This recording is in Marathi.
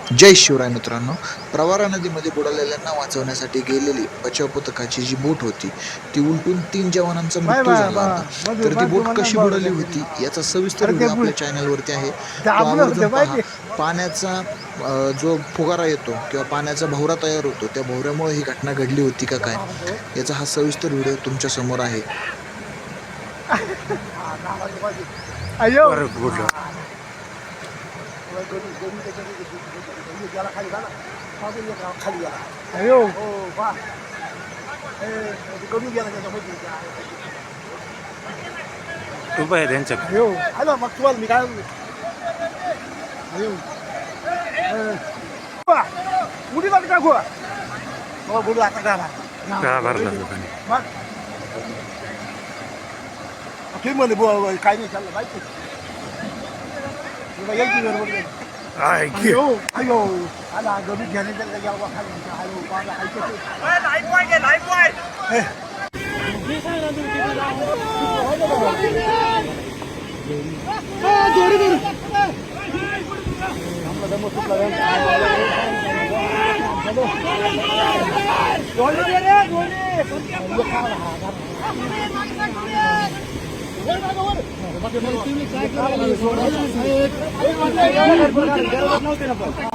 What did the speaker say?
जय शिवराय मित्रांनो. प्रवारा नदीमध्ये बुडालेल्यांना वाचवण्यासाठी गेलेली बचाव पथकाची जी बोट होती ती उलटून तीन जवानांचा मृत्यू झाला. होता. तर ती बोट कशी बुडाली होती याचा सविस्तर व्हिडिओ आपल्या चॅनलवरती आहे. पाण्याचा जो फुगारा येतो किंवा पाण्याचा भवरा तयार होतो त्या भवऱ्यामुळे ही घटना घडली होती का काय? याचा हा सविस्तर व्हिडिओ तुमच्यासमोर आहे. अयो अयो उभं आहे त्यांच्याकडे अयो आलो मग तुम्हाला मी काय अयो उडी लागली टाकू हो बुडू आता घाला का भरला लोकांनी तुम्ही म्हणले काय नाही चाललं माहिती Ay, qué. Ayo, a la gobi que le da ya va a hacer, ayo, para hay que. Eh, lai guay, que lai guay. Eh. Ah, जोड़ी जोड़ी हम बदम सुप लगा चलो जोड़ी दे रे जोड़ी ये खा रहा है और बाकी बोल तुम्ही काय करा No don't no what